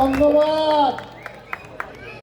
ধন্যবাদ।